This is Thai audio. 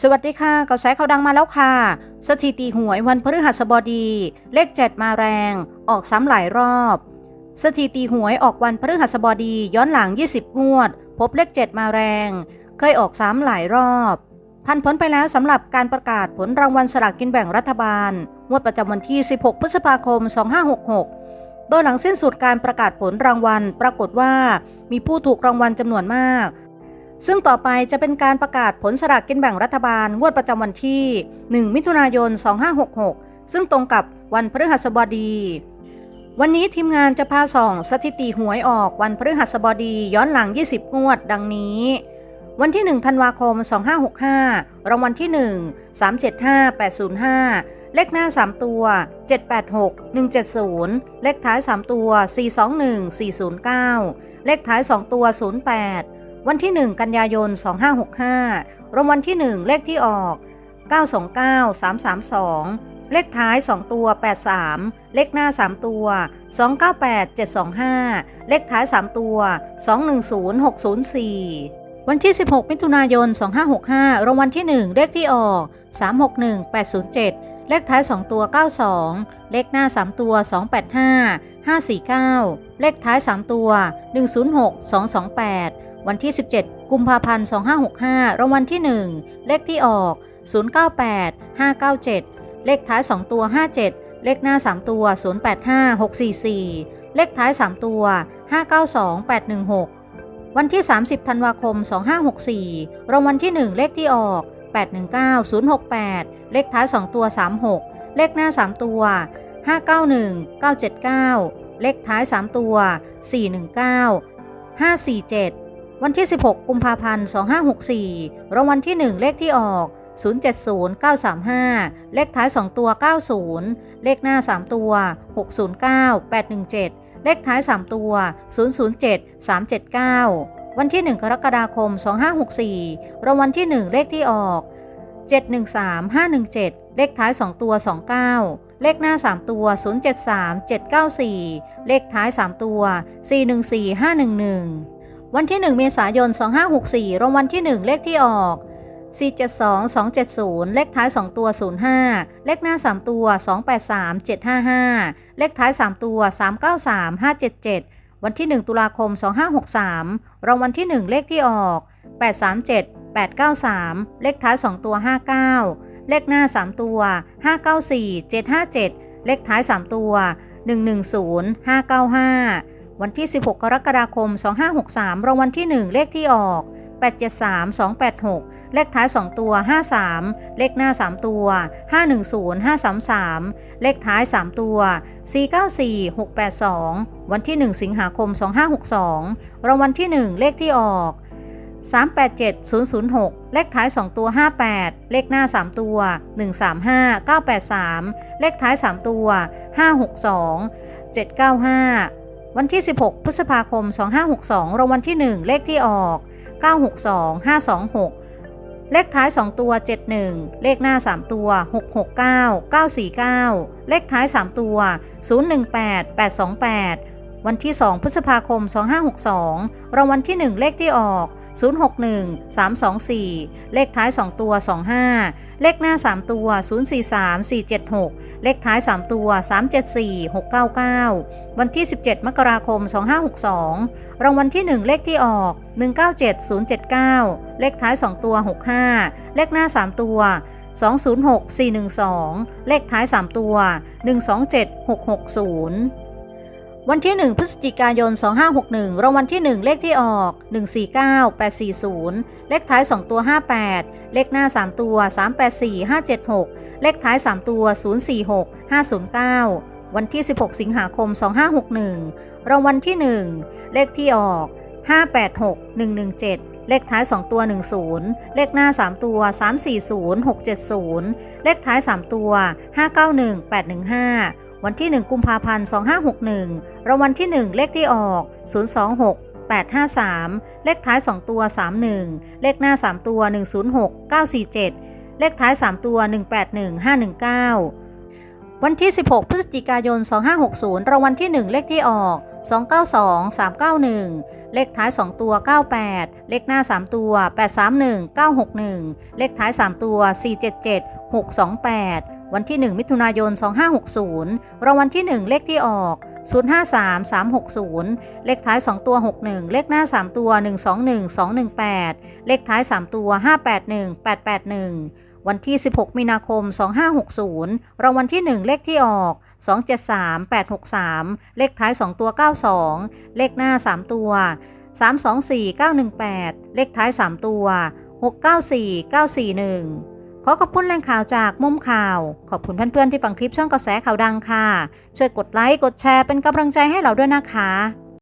สวัสดีค่ะกระแสข่าวดังมาแล้วค่ะ สถิติหวยวันพฤหัสบดี เลข7มาแรง ออกซ้ำหลายรอบ สถิติหวยออกวันพฤหัสบดีย้อนหลัง 20 งวด พบเลข7มาแรง เคยออกซ้ำหลายรอบพันผลไปแล้วสำหรับการประกาศผลรางวัลสลากกินแบ่งรัฐบาลงวดประจำวันที่ 16 พฤษภาคม 2566 โดยหลังสิ้นสุดการประกาศผลรางวัล ปรากฏว่ามีผู้ถูกรางวัลจำนวนมาก ซึ่งต่อไปจะเป็นการประกาศผลสลากกินแบ่งรัฐบาลงวดประจำวันที่ 1 มิถุนายน 2566 ซึ่งตรงกับวันพฤหัสบดี วันนี้ทีมงานจะพาส่องสถิติหวยออกวันพฤหัสบดีย้อนหลัง 20 งวด ดังนี้ วันที่ 1 ธันวาคม 2565 รางวัลที่ 1 375 805 เลขหน้า 3 ตัว 786 170 เลขท้าย 3 ตัว 421 409 เลขท้าย 2 ตัว 08 วันที่ 1 กันยายน 2565 รางวัลที่ 1 เลขที่ออก 929 332 เลขท้าย 2 ตัว 83 เลขหน้า 3 ตัว 298 725 เลขท้าย 3 ตัว 210 604 วันที่ 16 มิถุนายน 2565 รางวัลที่ 1 เลขที่ออก 361 807 เลขท้าย 2 ตัว 92 เลขหน้า 3 ตัว 285 549 เลขท้าย 3 ตัว 106 228 วันที่ 17 กุมภาพันธ์ 2565 รางวัลที่ 1 เลขที่ออก 098 597 เลขท้าย 2 ตัว 57 เลขหน้า 3 ตัว 085 644 เลขท้าย 3 ตัว 592 816 วันที่ 30 ธันวาคม 2564 รางวัลที่ 1 เลขที่ออก 819 068 เลขท้าย 2 ตัว 36 เลขหน้า 3 ตัว 591 979 เลขท้าย 3 ตัว 419 547 วันที่ 16 กุมภาพันธ์ 2564 รางวัลที่ 1 เลขที่ออก 070 935 เลขท้าย 2 ตัว 90 เลขหน้า 3 ตัว 609 817 เลขท้าย 3 ตัว 007 379 วันที่ 1 กรกฎาคม 2564 รางวัลที่ 1 เลขที่ออก 713 517 เลขท้าย 2 ตัว 29เลขหน้า 3 ตัว 073 794 เลขท้าย 3 ตัว 414 511 วันที่ 1 เมษายน 2564 รางวัลที่ 1 เลขที่ออก 472 270 เลขท้าย 2 ตัว 05 เลขหน้า 3 ตัว 283 755 เลขท้าย 3 ตัว 393 577 วันที่ 1 ตุลาคม 2563 รางวัลที่ 1 เลขที่ออก 837 893 เลขท้าย 2 ตัว 59 เลขหน้า 3 ตัว 594 757 เลขท้าย 3 ตัว 110 595 วันที่ 16 กรกฎาคม 2563 รางวัลที่ 1 เลขที่ออก 873 286 เลขท้าย 2 ตัว 53 เลขหน้า 3 ตัว 510 533 เลขท้าย 3 ตัว 494 682 วันที่ 1 สิงหาคม 2562 รางวัลที่ 1 เลขที่ออก387 006 เลขท้าย 2 ตัว 58 เลขหน้า 3 ตัว 135 983 เลขท้าย 3 ตัว 562 795 วันที่ 16 พฤษภาคม 2562 รางวัลที่ 1 เลขที่ออก 962 526 เลขท้าย 2 ตัว 71 เลขหน้า 3 ตัว 669 949 เลขท้าย 3 ตัว 018 828 วันที่ 2 พฤษภาคม 2562 รางวัลที่ 1 เลขที่ออก 061 324 เลขท้าย 2 ตัว 25 เลขหน้า 3 ตัว 043 476 เลขท้าย 3 ตัว 374 699 วันที่ 17 มกราคม 2562 รางวัลที่ 1 เลขที่ออก 197079 เลขท้าย 2 ตัว 65 เลขหน้า 3 ตัว206 412 เลขท้าย 3 ตัว 127 660 วันที่ 1 พฤศจิกายน 2561 รางวัลที่ 1 เลขที่ออก 149 840 เลขท้าย 2 ตัว 58 เลขหน้า 3 ตัว 384 576 เลขท้าย 3 ตัว 046 509 วันที่ 16 สิงหาคม 2561 รางวัลที่ 1 เลขที่ออก 586 117 เลขท้าย 2 ตัว 10 เลขหน้า 3 ตัว 340 670 เลขท้าย 3 ตัว 591 815 วันที่ 1 กุมภาพันธ์ 2561รางวัลที่ 1 เลขที่ออก 026 853 เลขท้าย 2 ตัว 31 เลขหน้า 3 ตัว 106 947 เลขท้าย 3 ตัว 181 519วันที่ 16 พฤศจิกายน 2560 รางวัลที่ 1 เลขที่ออก 292 391 เลขท้าย 2 ตัว 98 เลขหน้า 3 ตัว 831 961 เลขท้าย 3 ตัว 477 628 วันที่ 1 มิถุนายน 2560 รางวัลที่ 1 เลขที่ออก 053 360 เลขท้าย 2 ตัว 61 เลขหน้า 3 ตัว 121 218 เลขท้าย 3 ตัว 581 881 วันที่ 16 มีนาคม 2560 รางวัลที่ 1 เลขที่ออก 273 863 เลขท้าย 2 ตัว 92 เลขหน้า 3 ตัว 324 918 เลขท้าย 3 ตัว 694 941 ขอขอบคุณแหล่งข่าวจากมุมข่าว ขอบคุณเพื่อนๆที่ฟังคลิปช่องกระแสข่าวดังค่ะ ช่วยกดไลค์ กดแชร์เป็นกำลังใจให้เราด้วยนะคะ